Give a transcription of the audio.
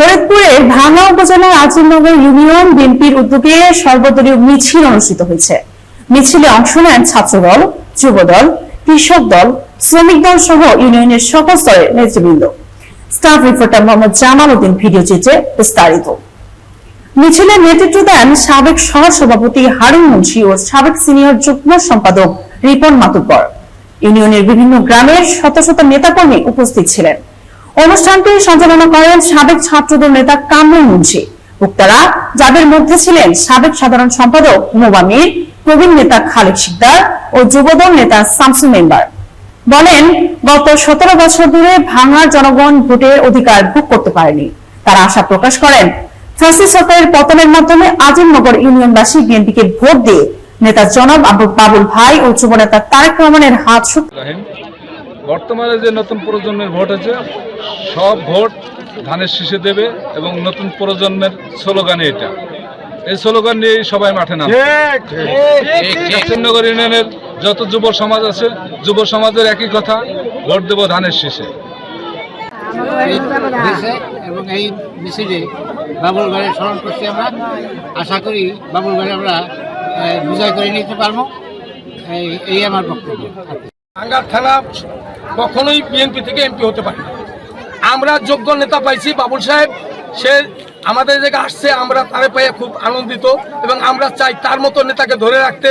ফরিদপুরের ভাঙ্গা উপজেলার আজিমনগর ইউনিয়ন বিএনপির উদ্যোগে সর্বদলীয় মিছিল অনুষ্ঠিত হয়েছে। মিছিলে অংশ নেন ছাত্রদল, যুবদল, কৃষক দল, শ্রমিক দল সহ ইউনিয়নের সকল স্তরের নেতৃবৃন্দ। Staff reporter Mohammad Jamal Uddin video চিত্রে বিস্তারিত। মিছিলে নেতৃত্ব দেন সাবেক সহ সভাপতি হারুন মুন্সি ও সাবেক সিনিয়র যুগ্ম সম্পাদক রিপন মাতুব্বর। ইউনিয়নের বিভিন্ন গ্রামের শত শত নেতাকর্মী উপস্থিত ছিলেন। অনুষ্ঠানটি সঞ্চালনা করেন সাবেক ছাত্রদল নেতা কামরুল মুন্সি। বক্তারা যাদের মধ্যে ছিলেন সাবেক সাধারণ সম্পাদক মোবামির, প্রবীণ নেতা খালেক শিকদার ও যুবদল নেতা শামসু মেম্বার। বলেন, গত সতেরো বছর ধরে ভাঙার জনগণ ভোটের অধিকার ভোগ করতে পারেনি। তারা আশা প্রকাশ করেন ফ্যাসি সরকারের পতনের মাধ্যমে আজিমনগর ইউনিয়নবাসী বিএনপিকে ভোট দিয়ে নেতা জনাব আবুল বাবুল ভাই ও যুব নেতা তারেক রহমানের হাত বর্তমানে যে নতুন প্রজন্মের ভোট আছে সব ভোট ধানের শীষে দেবে এবং নতুন প্রজন্মের স্লোগানে এটা। এই স্লোগান নিয়েই সবাই মাঠে নামে কাশিমনগর ইউনিয়নের যত যুব সমাজ আছে যুব সমাজের একই কথা ভোট দেব ধানের শীষে। এবং এই মিছিলে বাবুল ভাইয়ের স্মরণ করছি আমরা। আশা করি বাবুল ভাই আমরা বিজয় করে নিতে পারব। এই এই আমার বক্তব্য। থানা কখনোই বিএনপি থেকে এমপি হতে পারে না। আমরা যোগ্য নেতা পাইছি বাবুল সাহেব। সে আমাদের জায়গায় আসছে, আমরা তারে পেয়ে খুব আনন্দিত এবং আমরা চাই তার মতো নেতাকে ধরে রাখতে।